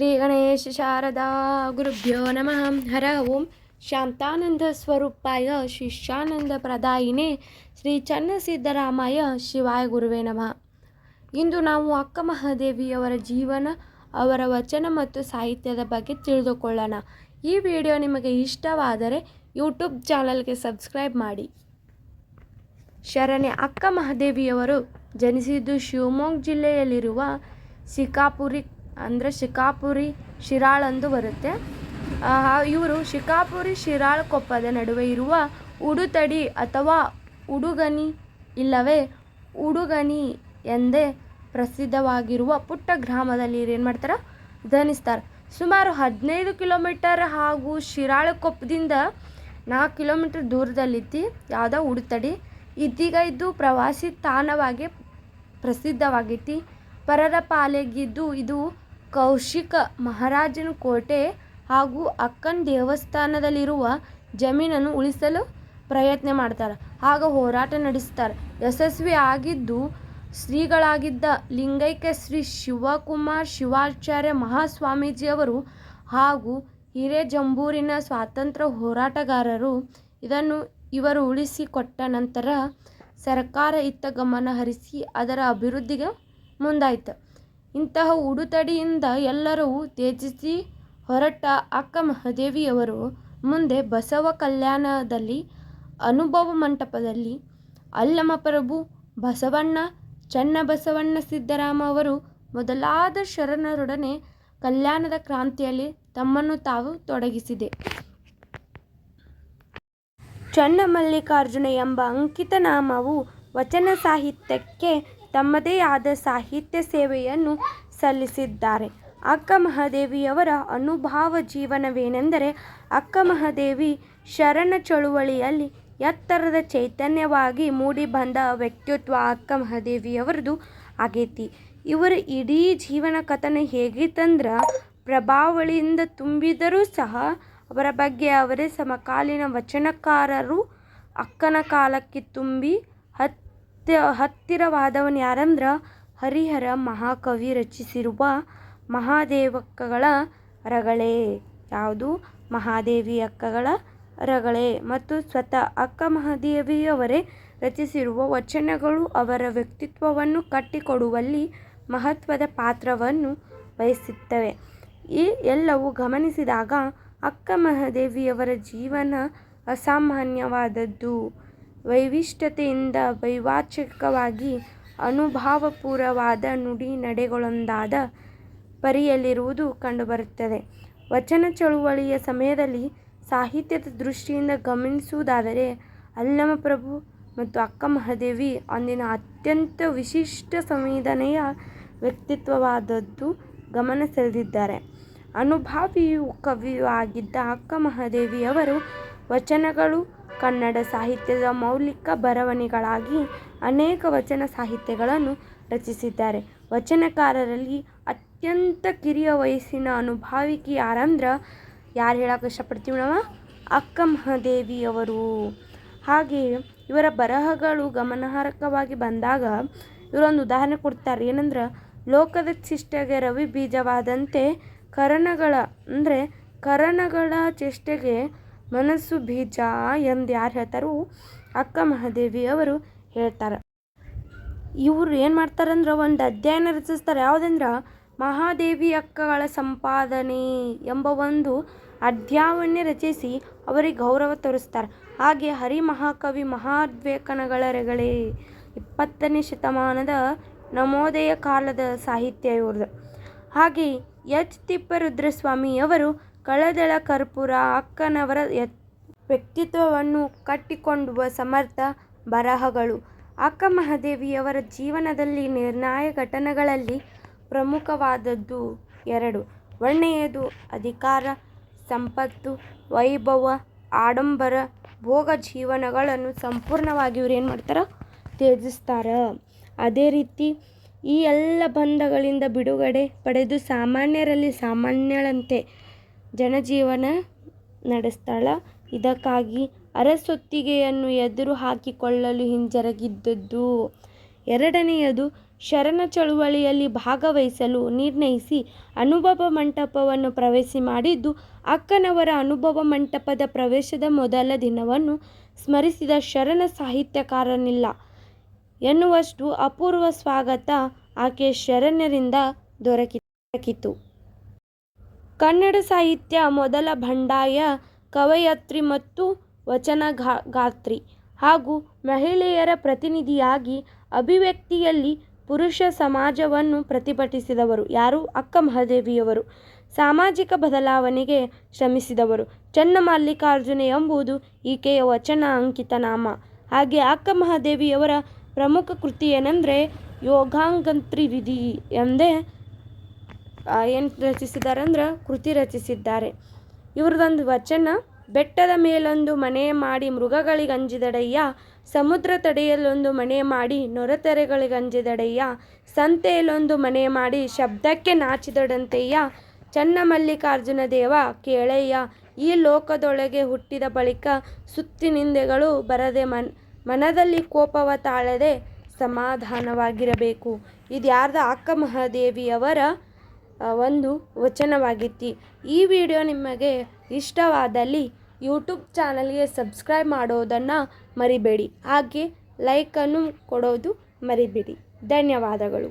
ಶ್ರೀ ಗಣೇಶ ಶಾರದಾ ಗುರುಭ್ಯೋ ನಮಃ. ಹರ ಓಂ. ಶಾಂತಾನಂದ ಸ್ವರೂಪಾಯ ಶಿಷ್ಯಾನಂದ ಪ್ರದಾಯಿನೇ ಶ್ರೀ ಚನ್ನಸಿದ್ದರಾಮಾಯ ಶಿವಾಯ ಗುರುವೇ ನಮಃ. ಇಂದು ನಾವು ಅಕ್ಕ ಮಹಾದೇವಿಯವರ ಜೀವನ, ಅವರ ವಚನ ಮತ್ತು ಸಾಹಿತ್ಯದ ಬಗ್ಗೆ ತಿಳಿದುಕೊಳ್ಳೋಣ. ಈ ವಿಡಿಯೋ ನಿಮಗೆ ಇಷ್ಟವಾದರೆ ಯೂಟ್ಯೂಬ್ ಚಾನಲ್ಗೆ ಸಬ್ಸ್ಕ್ರೈಬ್ ಮಾಡಿ. ಶರಣೆ ಅಕ್ಕ ಮಹಾದೇವಿಯವರು ಜನಿಸಿದ್ದು ಶಿವಮೊಗ್ಗ ಜಿಲ್ಲೆಯಲ್ಲಿರುವ ಶಿಕಾಪುರಿ ಅಂದರೆ ಶಿಕಾಪುರಿ, ಶಿರಾಳ್ ಎಂದು ಬರುತ್ತೆ. ಇವರು ಶಿಕಾಪುರಿ, ಶಿರಾಳ್ ಕೊಪ್ಪದ ನಡುವೆ ಇರುವ ಉಡುತಡಿ ಅಥವಾ ಉಡುಗನಿ ಇಲ್ಲವೇ ಉಡುಗನಿ ಎಂದೇ ಪ್ರಸಿದ್ಧವಾಗಿರುವ ಪುಟ್ಟ ಗ್ರಾಮದಲ್ಲಿ ಏನು ಮಾಡ್ತಾರೆ? ಧನಿಸ್ತಾರೆ ಸುಮಾರು ಹದಿನೈದು ಕಿಲೋಮೀಟರ್ ಹಾಗೂ ಶಿರಾಳಕೊಪ್ಪದಿಂದ ನಾಲ್ಕು ಕಿಲೋಮೀಟರ್ ದೂರದಲ್ಲಿದ್ದು ಯಾವುದೋ ಉಡುತಡಿ. ಇದೀಗ ಇದ್ದು ಪ್ರವಾಸಿ ತಾಣವಾಗಿ ಪ್ರಸಿದ್ಧವಾಗೈತಿ ಪರರ ಪಾಲೆಗಿದ್ದು ಇದು ಕೌಶಿಕ ಮಹಾರಾಜನ ಕೋಟೆ ಹಾಗೂ ಅಕ್ಕನ ದೇವಸ್ಥಾನದಲ್ಲಿರುವ ಜಮೀನನ್ನು ಉಳಿಸಲು ಪ್ರಯತ್ನ ಮಾಡ್ತಾರೆ. ಆಗ ಹೋರಾಟ ನಡೆಸ್ತಾರೆ. ಯಶಸ್ವಿ ಆಗಿದ್ದು ಶ್ರೀಗಳಾಗಿದ್ದ ಲಿಂಗೈಕ್ಯ ಶ್ರೀ ಶಿವಕುಮಾರ್, ಶಿವಾಚಾರ್ಯ ಮಹಾಸ್ವಾಮೀಜಿಯವರು ಹಾಗೂ ಹಿರೇಜಂಬೂರಿನ ಸ್ವಾತಂತ್ರ್ಯ ಹೋರಾಟಗಾರರು ಇದನ್ನು ಇವರು ಉಳಿಸಿಕೊಟ್ಟ ನಂತರ ಸರ್ಕಾರ ಇತ್ತ ಗಮನ ಹರಿಸಿ ಅದರ ಅಭಿವೃದ್ಧಿಗೆ ಮುಂದಾಯಿತು. ಇಂತಹ ಉಡುತಡಿಯಿಂದ ಎಲ್ಲರೂ ತ್ಯಜಿಸಿ ಹೊರಟ ಅಕ್ಕ ಮಹಾದೇವಿಯವರು ಮುಂದೆ ಬಸವ ಕಲ್ಯಾಣದಲ್ಲಿ ಅನುಭವ ಮಂಟಪದಲ್ಲಿ ಅಲ್ಲಮಪ್ರಭು ಬಸವಣ್ಣ, ಚನ್ನಬಸವಣ್ಣ ಸಿದ್ದರಾಮ ಅವರು ಮೊದಲಾದ ಶರಣರೊಡನೆ ಕಲ್ಯಾಣದ ಕ್ರಾಂತಿಯಲ್ಲಿ ತಮ್ಮನ್ನು ತಾವು ತೊಡಗಿಸಿದೆ. ಚನ್ನಮಲ್ಲಿಕಾರ್ಜುನ ಎಂಬ ಅಂಕಿತ ನಾಮವು ವಚನ ಸಾಹಿತ್ಯಕ್ಕೆ ತಮ್ಮದೇ ಆದ ಸಾಹಿತ್ಯ ಸೇವೆಯನ್ನು ಸಲ್ಲಿಸಿದ್ದಾರೆ. ಅಕ್ಕ ಮಹಾದೇವಿಯವರ ಅನುಭಾವ ಜೀವನವೇನೆಂದರೆ, ಅಕ್ಕ ಮಹಾದೇವಿ ಶರಣ ಚಳುವಳಿಯಲ್ಲಿ ಎತ್ತರದ ಚೈತನ್ಯವಾಗಿ ಮೂಡಿಬಂದ ವ್ಯಕ್ತಿತ್ವ ಅಕ್ಕ ಮಹಾದೇವಿಯವರದು ಆಗೈತಿ. ಇವರ ಇಡೀ ಜೀವನ ಕಥನ ಹೇಗಿತ್ತಂದ್ರೆ ಪ್ರಭಾವಳಿಯಿಂದ ತುಂಬಿದರೂ ಸಹ ಅವರ ಬಗ್ಗೆ ಅವರೇ ಸಮಕಾಲೀನ ವಚನಕಾರರು ಅಕ್ಕನ ಕಾಲಕ್ಕೆ ತುಂಬಿ ಹತ್ತಿ ಹತ್ತಿರವಾದವನು ಯಾರಂದ್ರೆ ಹರಿಹರ ಮಹಾಕವಿ ರಚಿಸಿರುವ ಮಹಾದೇವಕ್ಕಗಳ ರಗಳೆ. ಯಾವುದು? ಮಹಾದೇವಿ ಅಕ್ಕಗಳ ರಗಳೆ. ಮತ್ತು ಸ್ವತಃ ಅಕ್ಕ ಮಹಾದೇವಿಯವರೇ ರಚಿಸಿರುವ ವಚನಗಳು ಅವರ ವ್ಯಕ್ತಿತ್ವವನ್ನು ಕಟ್ಟಿಕೊಡುವಲ್ಲಿ ಮಹತ್ವದ ಪಾತ್ರವನ್ನು ವಹಿಸುತ್ತವೆ. ಈ ಎಲ್ಲವೂ ಗಮನಿಸಿದಾಗ ಅಕ್ಕ ಮಹಾದೇವಿಯವರ ಜೀವನ ಅಸಾಮಾನ್ಯವಾದದ್ದು. ವೈಶಿಷ್ಟ್ಯತೆಯಿಂದ ವೈವಾಚಿಕವಾಗಿ ನುಡಿ ನಡೆಗಳೊಂದಾದ ಪರಿಯಲ್ಲಿರುವುದು ಕಂಡುಬರುತ್ತದೆ. ವಚನ ಚಳುವಳಿಯ ಸಮಯದಲ್ಲಿ ಸಾಹಿತ್ಯದ ದೃಷ್ಟಿಯಿಂದ ಗಮನಿಸುವುದಾದರೆ ಅಲ್ಲಮಪ್ರಭು ಮತ್ತು ಅಕ್ಕ ಮಹಾದೇವಿ ಅಂದಿನ ಅತ್ಯಂತ ವಿಶಿಷ್ಟ ಸಂವೇದನೆಯ ವ್ಯಕ್ತಿತ್ವವಾದದ್ದು ಗಮನ ಸೆಳೆದಿದ್ದಾರೆ. ಅನುಭಾವಿಯು ಕವಿಯೂ ಆಗಿದ್ದ ಅಕ್ಕ ಮಹಾದೇವಿಯವರು ವಚನಗಳು ಕನ್ನಡ ಸಾಹಿತ್ಯದ ಮೌಲಿಕ ಬರವಣಿಗೆಗಳಾಗಿ ಅನೇಕ ವಚನ ಸಾಹಿತ್ಯಗಳನ್ನು ರಚಿಸಿದ್ದಾರೆ. ವಚನಕಾರರಲ್ಲಿ ಅತ್ಯಂತ ಕಿರಿಯ ವಯಸ್ಸಿನ ಅನುಭಾವಿಕಿ ಯಾರಂದ್ರೆ? ಯಾರು ಹೇಳಕ್ಕೆ ಇಷ್ಟಪಡ್ತೀವಿ ನಾವು? ಅಕ್ಕ ಮಹಾದೇವಿಯವರು ಹಾಗೆ ಇವರ ಬರಹಗಳು ಗಮನಾರ್ಹವಾಗಿ ಬಂದಾಗ ಇವರೊಂದು ಉದಾಹರಣೆ ಕೊಡ್ತಾರೆ. ಏನಂದ್ರೆ, ಲೋಕದ ಚಿಷ್ಟೆಗೆ ರವಿ ಬೀಜವಾದಂತೆ ಕರಣಗಳ, ಅಂದರೆ ಕರಣಗಳ ಚೇಷ್ಟೆಗೆ ಮನಸ್ಸು ಬೀಜ ಎಂದು ಯಾರು ಹೇಳ್ತಾರೋ ಅಕ್ಕ ಮಹಾದೇವಿ ಅವರು ಹೇಳ್ತಾರೆ. ಇವರು ಏನು ಮಾಡ್ತಾರಂದ್ರೆ ಒಂದು ಅಧ್ಯಯನ ರಚಿಸ್ತಾರೆ. ಯಾವುದಂದ್ರೆ ಮಹಾದೇವಿ ಅಕ್ಕಗಳ ಸಂಪಾದನೆ ಎಂಬ ಒಂದು ಅಧ್ಯಾಯವನ್ನೇ ರಚಿಸಿ ಅವರಿಗೆ ಗೌರವ ತೋರಿಸ್ತಾರೆ. ಹಾಗೆ ಹರಿ ಮಹಾಕವಿ ಮಹಾದ್ವೇಕನಗಳ ರೆಗಳೇ ಇಪ್ಪತ್ತನೇ ಶತಮಾನದ ನವೋದಯ ಕಾಲದ ಸಾಹಿತ್ಯ ಇವ್ರದ್ದು ಹಾಗೆ ಎಚ್ ತಿಪ್ಪರುದ್ರಸ್ವಾಮಿಯವರು ಕಳದಳ ಕರ್ಪೂರ ಅಕ್ಕನವರ ವ್ಯಕ್ತಿತ್ವವನ್ನು ಕಟ್ಟಿಕೊಂಡುವ ಸಮರ್ಥ ಬರಹಗಳು. ಅಕ್ಕ ಮಹಾದೇವಿಯವರ ಜೀವನದಲ್ಲಿ ನಿರ್ಣಾಯ ಘಟನೆಗಳಲ್ಲಿ ಪ್ರಮುಖವಾದದ್ದು ಎರಡು. ಒಳ್ಳೆಯದು ಅಧಿಕಾರ, ಸಂಪತ್ತು, ವೈಭವ, ಆಡಂಬರ, ಭೋಗ ಜೀವನಗಳನ್ನು ಸಂಪೂರ್ಣವಾಗಿ ಇವ್ರು ಏನು ಮಾಡ್ತಾರೆ? ತ್ಯಜಿಸ್ತಾರೆ. ಅದೇ ರೀತಿ ಈ ಎಲ್ಲ ಬಂಧಗಳಿಂದ ಬಿಡುಗಡೆ ಪಡೆದು ಸಾಮಾನ್ಯರಲ್ಲಿ ಸಾಮಾನ್ಯಳಂತೆ ಜನಜೀವನ ನಡೆಸ್ತಾಳೆ ಇದಕ್ಕಾಗಿ ಅರಸೊತ್ತಿಗೆಯನ್ನು ಎದುರು ಹಾಕಿಕೊಳ್ಳಲು ಹಿಂಜರಗಿದ್ದದ್ದು. ಎರಡನೆಯದು, ಶರಣ ಚಳುವಳಿಯಲ್ಲಿ ಭಾಗವಹಿಸಲು ನಿರ್ಣಯಿಸಿ ಅನುಭವ ಮಂಟಪವನ್ನು ಪ್ರವೇಶ ಮಾಡಿದ್ದು, ಅಕ್ಕನವರ ಅನುಭವ ಮಂಟಪದ ಪ್ರವೇಶದ ಮೊದಲ ದಿನವನ್ನು ಸ್ಮರಿಸಿದ ಶರಣ ಸಾಹಿತ್ಯಕಾರನಿಲ್ಲ ಎನ್ನುವಷ್ಟು ಅಪೂರ್ವ ಸ್ವಾಗತ ಆಕೆ ಶರಣರಿಂದ ದೊರಕಿತು ಕನ್ನಡ ಸಾಹಿತ್ಯ ಮೊದಲ ಬಂಡಾಯ, ಕವಯತ್ರಿ ಮತ್ತು ವಚನಗಾರ್ತಿ ಹಾಗೂ ಮಹಿಳೆಯರ ಪ್ರತಿನಿಧಿಯಾಗಿ ಅಭಿವ್ಯಕ್ತಿಯಲ್ಲಿ ಪುರುಷ ಸಮಾಜವನ್ನು ಪ್ರತಿಭಟಿಸಿದವರು ಯಾರು? ಅಕ್ಕ ಮಹಾದೇವಿಯವರು. ಸಾಮಾಜಿಕ ಬದಲಾವಣೆಗೆ ಶ್ರಮಿಸಿದವರು. ಚನ್ನಮಲ್ಲಿಕಾರ್ಜುನ ಎಂಬುದು ಈಕೆಯ ವಚನ ಅಂಕಿತ ನಾಮ ಹಾಗೆ ಅಕ್ಕ ಮಹಾದೇವಿಯವರ ಪ್ರಮುಖ ಕೃತಿ ಏನೆಂದರೆ ಯೋಗಾಂಗಂತ್ರಿ ವಿಧಿ ಎಂದೇ ಏನು ರಚಿಸಿದ್ದಾರೆ ಅಂದ್ರೆ ಕೃತಿ ರಚಿಸಿದ್ದಾರೆ. ಇವ್ರದ್ದೊಂದು ವಚನ, ಬೆಟ್ಟದ ಮೇಲೊಂದು ಮನೆ ಮಾಡಿ ಮೃಗಗಳಿಗಂಜಿದಡಯ್ಯ, ಸಮುದ್ರ ತಡೆಯಲ್ಲೊಂದು ಮನೆ ಮಾಡಿ ನೊರತೆರೆಗಳಿಗಂಜಿದಡಯ್ಯ, ಸಂತೆಯಲ್ಲೊಂದು ಮನೆ ಮಾಡಿ ಶಬ್ದಕ್ಕೆ ನಾಚಿದಡಂತೆಯ್ಯ ಚನ್ನಮಲ್ಲಿಕಾರ್ಜುನ ದೇವ ಕೇಳಯ್ಯ, ಈ ಲೋಕದೊಳಗೆ ಹುಟ್ಟಿದ ಬಳಿಕ ಸುತ್ತಿನಿಂದೆಗಳು ಬರದೆ ಮನ್, ಮನದಲ್ಲಿ ಕೋಪವ ತಾಳದೆ ಸಮಾಧಾನವಾಗಿರಬೇಕು. ಇದು ಯಾರ್ದ ಅಕ್ಕ ಮಹಾದೇವಿಯವರ ಒಂದು ವಚನವಾಗಿತ್ತು. ಈ ವಿಡಿಯೋ ನಿಮಗೆ ಇಷ್ಟವಾದಲ್ಲಿ ಯೂಟ್ಯೂಬ್ ಚಾನಲ್ಗೆ ಸಬ್ಸ್ಕ್ರೈಬ್ ಮಾಡೋದನ್ನು ಮರಿಬೇಡಿ. ಹಾಗೆ ಲೈಕನ್ನು ಕೊಡೋದು ಮರಿಬೇಡಿ. ಧನ್ಯವಾದಗಳು.